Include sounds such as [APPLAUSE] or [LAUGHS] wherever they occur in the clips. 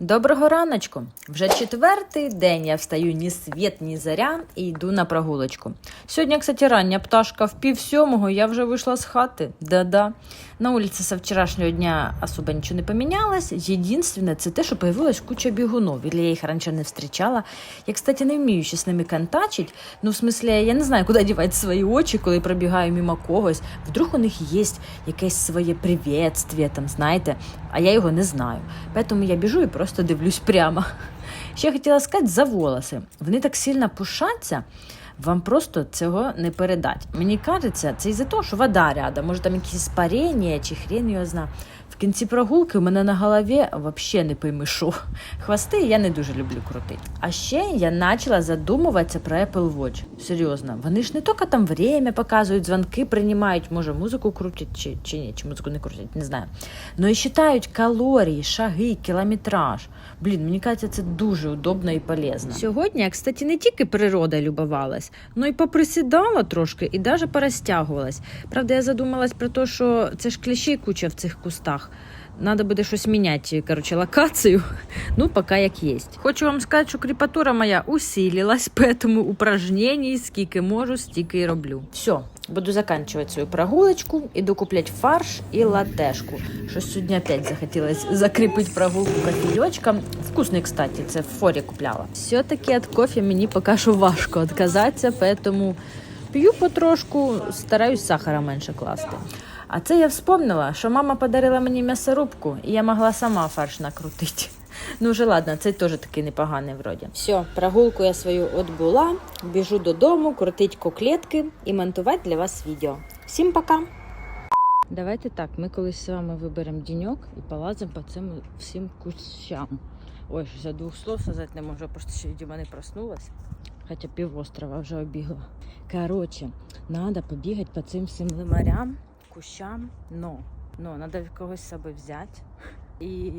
Доброго раночку! Вже четвертий день я встаю ні світ, ні заря і йду на прогулочку. Сьогодні, кстати, рання пташка в пів сьомого, я вже вийшла з хати. Да-да. На вулиці со вчорашнього дня особо нічого не помінялось. Єдинственне, це те, що появилась куча бігунов. Я їх раніше не зустрічала. Я, кстати, не вмію ще з ними контачить. Ну, в смислі, я не знаю, куди дівати свої очі, коли пробігаю мимо когось. Вдруг у них є якесь своє привітствие, там, знаєте, а я його не знаю. Поэтому я біжу і просто дивлюсь прямо. Ще хотіла сказати за волоси. Вони так сильно пушаться, вам просто цього не передать. Мені кажеться, це із-за того, що вода рядом, може там якісь спарення чи хрен його зна. Кінці прогулки у мене на голові взагалі не пойми. Хвости я не дуже люблю крутити. А ще я почала задумуватися про Apple Watch. Серйозно, вони ж не тільки там время показують, дзвонки приймають, може музику крутять чи, чи ні, чи музику не крутять, не знаю. Ну і считають калорії, шаги, кілометраж. Блін, мені кажеться, це дуже удобно і полезно. Сьогодні я, кстати, не тільки природа любувалась, но й поприсідала трошки і навіть порозтягувалась. Правда, я задумалась про те, що це ж кліщей куча в цих кустах. Надо буде щось міняти, коротше, локацію. Ну, поки як є. Хочу вам сказати, що кріпатура моя усилилась, поэтому упражнений скільки можу, стільки і роблю. Все, буду заканчивать свою прогулочку, іду куплять фарш і латешку. Щось сьогодні опять захотілось закріпити прогулку кофійочком. Вкусний, кстати, це в форі купляла. Все-таки від кофе мені поки що важко відказатися, поэтому п'ю потрошку, стараюсь сахара менше класти. А це я вспомнила, що мама подарила мені м'ясорубку, і я могла сама фарш накрутити. [LAUGHS] Ну вже ладно, це теж такий непоганий вроді. Все, прогулку я свою отбула, біжу додому, крутить коклетки і монтувати для вас відео. Всім пока! Давайте так, ми колись з вами виберемо діньок і полазимо по цим всім кущам. Ой, я двох слов сказати не можу, бо ще Діма не проснулась. Хоча півострова вже обігла. Коротше, треба побігати по цим всім лимарям, кущам, но, но, треба когось себе взяти. І,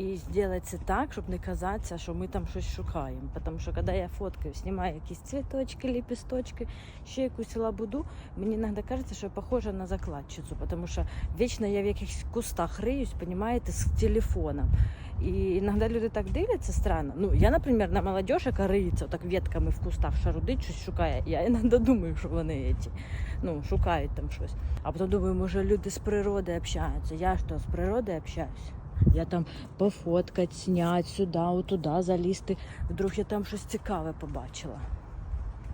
і зробити це так, щоб не казатися, що ми там щось шукаємо. Тому що коли я фоткаю, знімаю якісь цвіточки, ліпісточки, ще якусь лабуду, мені іноді кажеться, що я похожа на закладчицю, тому що вічно я в якихось кустах риюсь, понімаєте, з телефоном. І іноді люди так дивляться странно. Ну, я, наприклад, на молодежь, яка риється так ветками в кустах шарудить, щось шукає. Я іноді думаю, що вони ці, ну, шукають там щось. А потім думаю, може люди з природи общаються. Я що, з природи общаюсь? Я там пофоткать, снять сюди, отуда залізти. Вдруг я там щось цікаве побачила.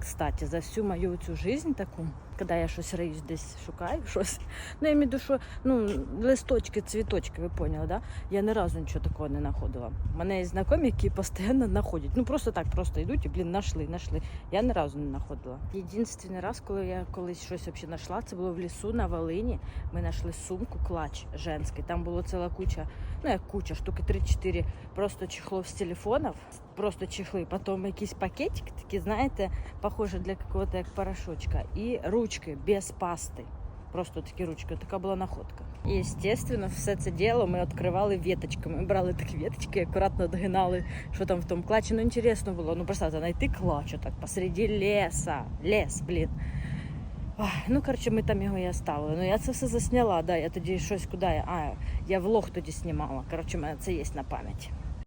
Кстати, за всю мою цю жизнь таку, коли я щось риюсь десь шукаю щось. Ну, я маю що ну, листочки, цвіточки, ви поняли, да? Я ні разу нічого такого не знаходила. У мене є знайомі, які постійно знаходять. Ну просто так, просто йдуть і, блін, знайшли, знайшли. Я ні разу не знаходила. Єдиний раз, коли я колись щось знайшла, це було в лісу на Волині. Ми знайшли сумку, клач женський. Там було ціла куча, ну як куча, штуки 3-4 просто чехлов з телефонів, просто чехли. Потім якийсь пакетик, такий, знаєте, похоже для какого-то як порошочка. І ручки без пасти. Просто такі ручки, така була находка. І, звісно, все це діло ми відкривали веточками. Ми брали такі веточки, акуратно догинали, що там в тому клачі. Ну, інтересно було. Ну, представте, знайти клач так посереді леса. Лес, блін. Ой, ну, коротше, ми там його і оставили. Ну, я це все засняла, да. Я тоді щось куди. А, я влог тоді знімала. Коротше, мене це є на пам'ять.